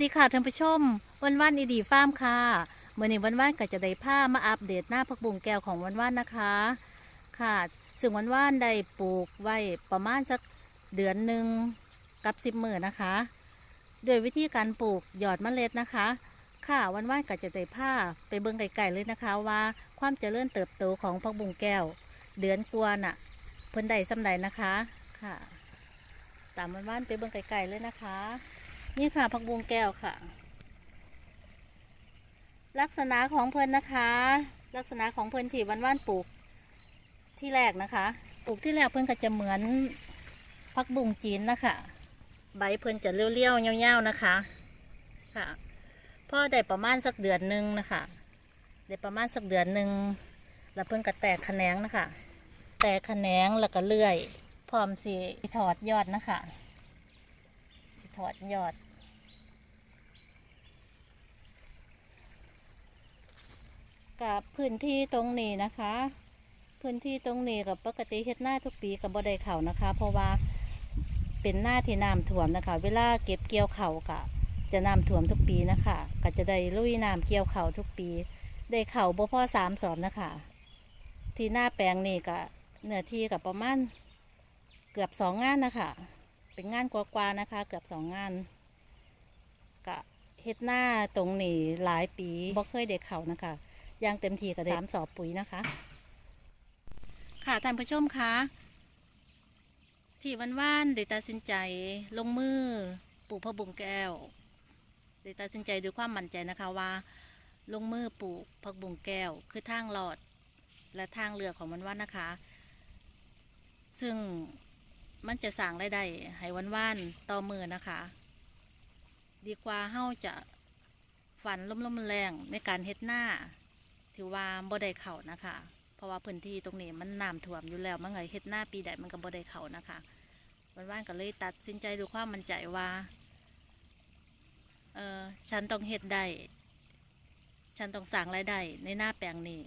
วัสดีค่ะท่านผู้ชม วันวันอีดีฟาร์มค่ะเมื่อนี้วันวันก็จะได้ผ้ามาอัปเดตหน้าผักบุงแก้วของวันวันนะคะ ค่ะ ซึ่งวันวันได้ปลูกไว้ประมาณสักเดือนหนึ่งกับสิบหมือนนะคะ โดยวิธีการปลูกหยอดเมล็ดนะคะ ค่ะวันวันก็จะได้ผ้าไปเบิ่งไก่ๆเลยนะคะ ว่าความเจริญเติบโตของผักบุงแก้ว เดือนกว่าน่ะเพิ่นได้สำใดนะคะ ค่ะ ตามวันวันไปเบิ่งไก่ๆเลยนะคะ นี่ค่ะผักบุ้งแก้วค่ะ ลักษณะของเพิ่นนะคะ ลักษณะของเพิ่นที่วันว่านปลูกที่แรกนะคะ ปลูกที่แรกเพิ่นก็จะเหมือนผักบุ้งจีนนะคะ ใบเพิ่นจะเลี้ยวๆเงาวๆนะคะค่ะพอได้ประมาณสักเดือนหนึ่งนะคะได้ประมาณสักเดือนหนึ่งแล้วเพิ่นก็แตกแขนงนะคะ แตกแขนงแล้วก็เลื่อย พร้อมสีถอดยอดนะคะ อดยอด กับพื้นที่ตรงนี้นะคะ พื้นที่ตรงนี้กับปกติเฮ็ดหน้าทุกปีกับบ่ได้เข่านะคะ เพราะว่าเป็นหน้าที่น้ำท่วมนะคะ เวลาเก็บเกี่ยวเข่ากะจะน้ำท่วมทุกปีนะคะ ก็จะได้ลุยน้ำเกี่ยวเข่าทุกปี ได้เข่าบ่พ่อสามสอบนะคะ ที่หน้าแปลงนี่ก็เนื้อที่กับประมาณเกือบสองงานนะคะ เป็นงานกว่าๆนะคะ เกือบสองงานกะเฮ็ดหน้าตรงนี้หลายปีบ่เคยได้เขานะคะย่างเต็มทีก็ได้สามสอบปุ๋ยนะคะ ค่ะท่านผู้ชมคะที่วันว่านๆได้ตัดสินใจลงมือปลูกพะบุงแก้วได้ตัดสินใจด้วยความมั่นใจนะคะว่าลงมือปลูกผักบุงแก้ว คือทางหลอดและทางเลือของมันว่านนะคะ ซึ่ง มันจะสั่งได้ได้ให้วันว่านต่อมือนะคะ ดีกว่าเฮาจะฝันล้มๆแรงในการเฮ็ดหน้า ถือว่าบ่ได้เข่านะคะ เพราะว่าพื้นที่ตรงนี้มันน้ำท่วมอยู่แล้วมันไงเฮ็ดหน้าปีใดมันก็บ่ได้เข่านะคะวันว่านก็เลยตัดสินใจด้วยความมั่นใจว่าเออฉันต้องเฮ็ดได้ฉันต้องสั่งรายได้ในหน้าแปลงนี้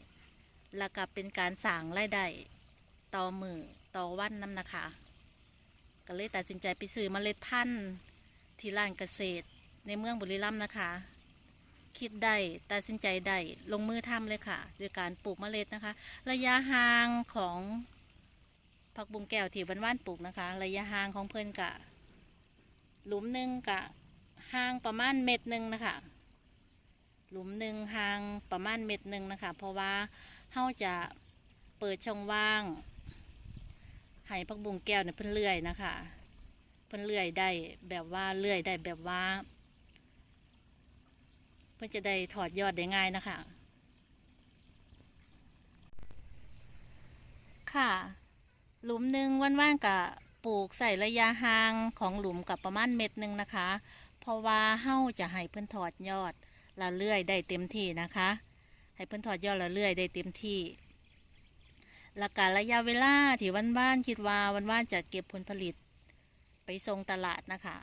แล้วก็เป็นการสั่งรายได้ต่อมือต่อวันน้ำนะคะ ก็เลยตัดสินใจไปซื้อเมล็ดพันธุ์ที่ร้านเกษตร ในเมืองบุรีรัมย์นะคะ คิดได้ตัดสินใจได้ลงมือทำเลยค่ะด้วยการปลูกเมล็ดนะคะ ระยะห่างของผักบุ้งแก้วที่วันว่านปลูกนะคะ ระยะห่างของเพื่อนกะ หลุมหนึ่งกะห่างประมาณเม็ดหนึ่งนะคะ หลุมหนึ่งห่างประมาณเม็ดหนึ่งนะคะ เพราะว่าเฮาจะเปิดช่องว่าง ให้พักบุงแก้วเนี่ยเพิ่นเลื่อยนะคะเพิ่นเลื่อยได้แบบว่าเลื่อยได้แบบว่า เพิ่นจะได้ถอดยอดได้ง่ายนะคะ ค่ะ หลุมหนึ่งว่างๆกับปลูกใส่ระยะห่างของหลุมกับประมาณเม็ดหนึ่งนะคะ เพราะว่าเฮาจะให้เพิ่นถอดยอดละเลื่อยได้เต็มที่นะคะ ให้เพิ่นถอดยอดละเลื่อยได้เต็มที่ หลักการระยะเวลาที่วันบ้านคิดว่าวันว่านจะเก็บผลผลิต ไปส่งตลาดนะคะ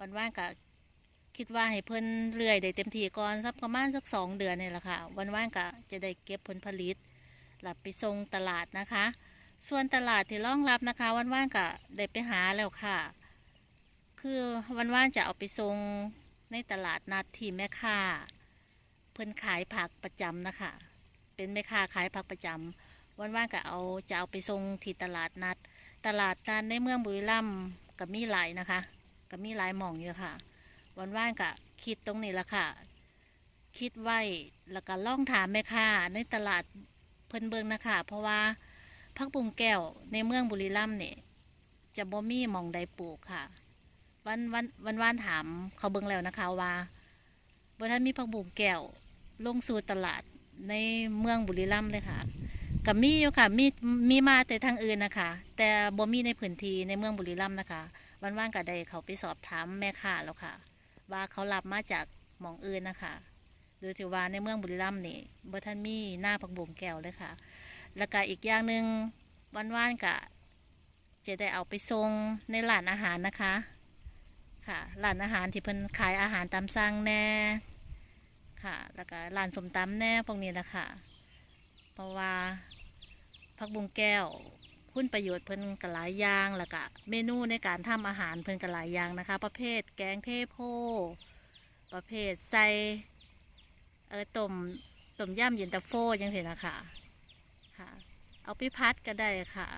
วันว่านก็คิดว่าให้เพิ่นเรื่อยได้เต็มที่ก่อนสักประมาณสักสองเดือนนี่แหละค่ะ วันว่านก็จะได้เก็บผลผลิตหลับไปส่งตลาดนะคะ ส่วนตลาดที่รองรับนะคะ วันว่านก็ได้ไปหาแล้วค่ะ คือวันว่านจะเอาไปส่งในตลาดนัดที่แม่ค้าเพิ่นขายผักประจำนะคะ เป็นแม่ค้าขายผักประจำ วันว่างก็เอาจะเอาไปส่งที่ตลาดนัด ตลาดนัดในเมืองบุรีรัมย์ก็มีหลายนะคะก็มีหลายหม่องอยู่ค่ะ วันว่างก็คิดตรงนี้ละค่ะ คิดไว้แล้วก็ล่องถามแม่ค้าในตลาดเพิ่นเบิงนะคะ เพราะว่าพักบุงแก้วในเมืองบุรีรัมย์เนี่ยจะบ่มีหม่องใดปลูกค่ะ วันวันวันว่านถามเขาเบิงแล้วนะคะว่าบ่ท่านมีพักบุงแก้วลงสู่ตลาดในเมืองบุรีรัมย์เลยค่ะ กับมีอยู่ค่ะมีมีมาแต่ทางอื่นนะคะ แต่บ่มีในพื้นที่ในเมืองบุรีรัมย์นะคะวันว่างๆก็ได้เขาไปสอบถามแม่ค้าแล้วค่ะ ว่าเขารับมาจากหมองอื่นนะคะโดยที่ว่าในเมืองบุรีรัมย์นี่บ่ท่านมีหน้าผักบุ้งแก้วเลยค่ะ แล้วก็อีกอย่างหนึ่งวันว่านๆก็จะได้เอาไปส่งในร้านอาหารนะคะค่ะร้านอาหารที่เพิ่นขายอาหารตามสั่งแน่ค่ะ แล้วก็ร้านสมตำแน่พวกนี้แหละค่ะ เพราะว่าผักบุ้งแก้ว คุณประโยชน์เพิ่นก็หลายอย่างแล้วก็เมนูในการทำอาหารเพิ่นก็หลายอย่างนะคะ ประเภทแกงเทโพ ประเภทใส่เออต้มต้มย่ำเย็นตาโฟจังซี่นะคะค่ะ เอาไปพัดก็ได้ค่ะ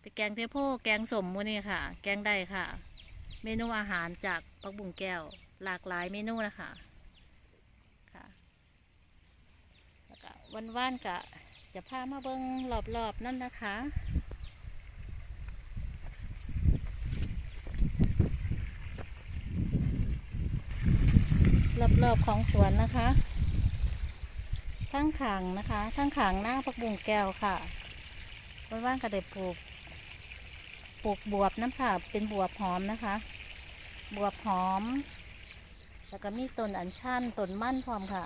ไปแกงเทโพ แกงสมมูนี่ค่ะ แกงได้ค่ะ เมนูอาหารจากปักบุงแก้ว หลากหลายเมนูนะคะค่ะแล้วก็วันว่านกะ จะพามาเบิ้งรอบๆนั่นนะคะรอบๆของสวนนะคะ ทั้งขางนะคะ ทั้งขางหน้าปักบุงแก้วค่ะวันว่านๆก็ได้ปลูก ปลูกบวบน้ำค่ะเป็นบวบหอมนะคะ บวบหอม แล้วก็มีต้นอัญชันต้นมั่นพร้อมค่ะ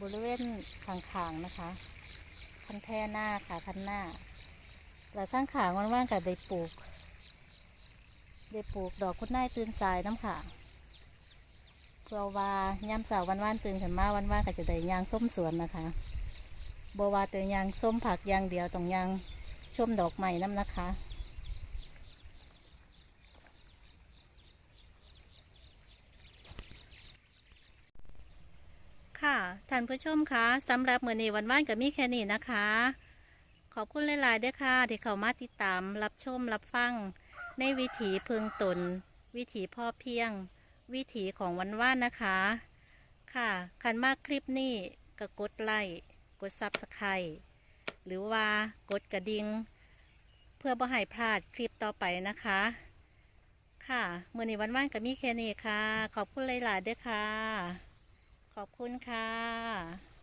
บริเวณขางๆนะคะ คันแท่หน้าค่ะคันหน้าแล้วข้างขางว่างๆกับได้ปลูกได้ปลูกดอกคุณนายตื่นสายน้ำค่ะเพื่อว่าย่ำเสาวันว่านตื่นขึ้นมาวันว่านก็จะได้ยางส้มสวนนะคะบว่าแต่ยางส้มผักยางเดียวต้องยางชมดอกใหม่น้ำนะคะ ค่ะ ท่านผู้ชมคะสำหรับมือนี้วันว่านกับมีแค่นี้นะคะ ขอบคุณหลายๆเด้วยค่ะ ที่เข้ามาติดตามรับชมรับฟัง ในวิถีพึงตน วิถีพ่อเพียง วิถีของวันว่านนะคะ ค่ะคันมากคลิปนี้ก็กดไลค์กดซับสไครต์หรือว่ากดกระดิ่งเพื่อบ่ให้พลาดคลิปต่อไปนะคะ ค่ะเมื่อนี้วันว่านกับมีแค่นี้ค่ะ ขอบคุณหลายๆเด้วยค่ะ ขอบคุณค่ะ